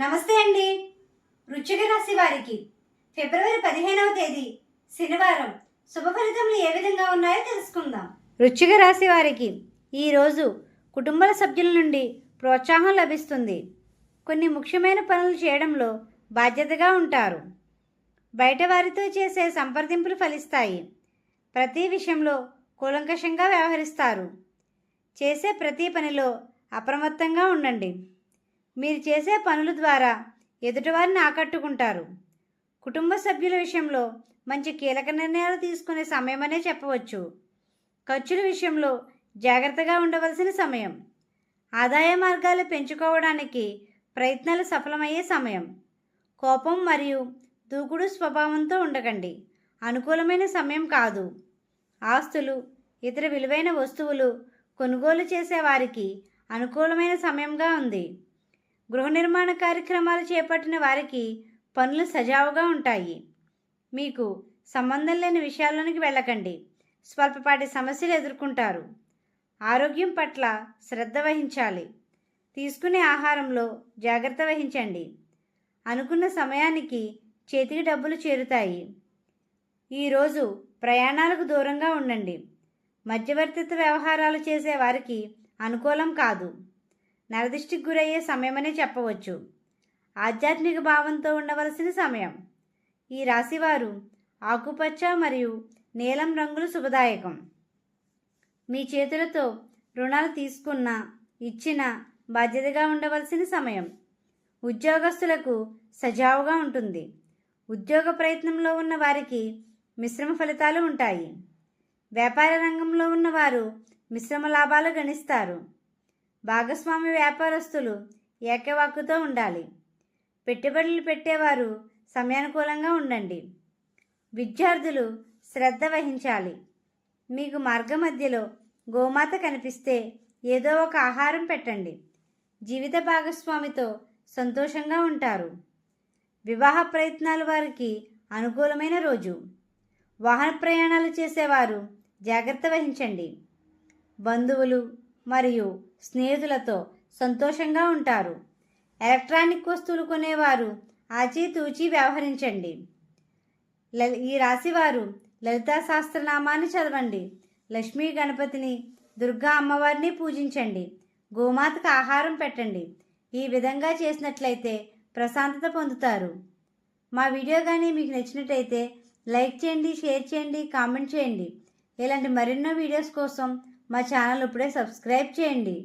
నమస్తే అండి. వృచ్చిక రాశి వారికి ఫిబ్రవరి పదిహేనవ తేదీ శనివారం. శుభ ఫలితములు ఏ విధంగా ఉన్నాయో తెలుసుకుందాం. వృచ్చిక రాశి వారికి ఈరోజు కుటుంబ సభ్యుల నుండి ప్రోత్సాహం లభిస్తుంది. కొన్ని ముఖ్యమైన పనులు చేయడంలో బాధ్యతగా ఉంటారు. బయట వారితో చేసే సంప్రదింపులు ఫలిస్తాయి. ప్రతి విషయంలో కూలంకషంగా వ్యవహరిస్తారు. చేసే ప్రతి పనిలో అప్రమత్తంగా ఉండండి. మీరు చేసే పనుల ద్వారా ఎదుటివారిని ఆకట్టుకుంటారు. కుటుంబ సభ్యుల విషయంలో మంచి కీలక నిర్ణయాలు తీసుకునే సమయమనే చెప్పవచ్చు. ఖర్చుల విషయంలో జాగ్రత్తగా ఉండవలసిన సమయం. ఆదాయ మార్గాలు పెంచుకోవడానికి ప్రయత్నాలు సఫలమయ్యే సమయం. కోపం మరియు దూకుడు స్వభావంతో ఉండకండి. అనుకూలమైన సమయం కాదు. ఆస్తులు ఇతర విలువైన వస్తువులు కొనుగోలు చేసే వారికి అనుకూలమైన సమయంగా ఉంది. గృహ నిర్మాణ కార్యక్రమాలు చేపట్టిన వారికి పనులు సజావుగా ఉంటాయి. మీకు సంబంధం లేని విషయాల్లోనికి వెళ్ళకండి. స్వల్పపాటి సమస్యలు ఎదుర్కొంటారు. ఆరోగ్యం పట్ల శ్రద్ధ వహించాలి. తీసుకునే ఆహారంలో జాగ్రత్త వహించండి. అనుకున్న సమయానికి చేతికి డబ్బులు చేరుతాయి. ఈరోజు ప్రయాణాలకు దూరంగా ఉండండి. మధ్యవర్తిత్వ వ్యవహారాలు చేసే వారికి అనుకూలం కాదు. నరదిష్టికి గురయ్యే సమయమనే చెప్పవచ్చు. ఆధ్యాత్మిక భావంతో ఉండవలసిన సమయం. ఈ రాశివారు ఆకుపచ్చ మరియు నీలం రంగులు శుభదాయకం. మీ చేతులతో రుణాలు తీసుకున్న ఇచ్చిన బాధ్యతగా ఉండవలసిన సమయం. ఉద్యోగస్తులకు సజావుగా ఉంటుంది. ఉద్యోగ ప్రయత్నంలో ఉన్న వారికి మిశ్రమ ఫలితాలు ఉంటాయి. వ్యాపార రంగంలో ఉన్నవారు మిశ్రమ లాభాలు గణిస్తారు. భాగస్వామి వ్యాపారస్తులు ఏకవాక్కుతో ఉండాలి. పెట్టుబడులు పెట్టేవారు సమయానుకూలంగా ఉండండి. విద్యార్థులు శ్రద్ధ వహించాలి. మీకు మార్గ మధ్యలో గోమాత కనిపిస్తే ఏదో ఒక ఆహారం పెట్టండి. జీవిత భాగస్వామితో సంతోషంగా ఉంటారు. వివాహ ప్రయత్నాలు వారికి అనుకూలమైన రోజు. వాహన ప్రయాణాలు చేసేవారు జాగ్రత్త వహించండి. బంధువులు మరియు స్నేహితులతో సంతోషంగా ఉంటారు. ఎలక్ట్రానిక్ వస్తువులు కొనేవారు. ఆచితూచి వ్యవహరించండి. లలి ఈ రాశివారు లలితా సహస్రనామాన్ని చదవండి. లక్ష్మీ గణపతిని దుర్గా అమ్మవారిని పూజించండి. గోమాతకు ఆహారం పెట్టండి. ఈ విధంగా చేసినట్లయితే ప్రశాంతత పొందుతారు. మా వీడియో కానీ మీకు నచ్చినట్టయితే లైక్ చేయండి షేర్ చేయండి కామెంట్ చేయండి. ఇలాంటి మరెన్నో వీడియోస్ కోసం మా ఛానల్ ఇప్పుడే సబ్స్క్రైబ్ చేయండి.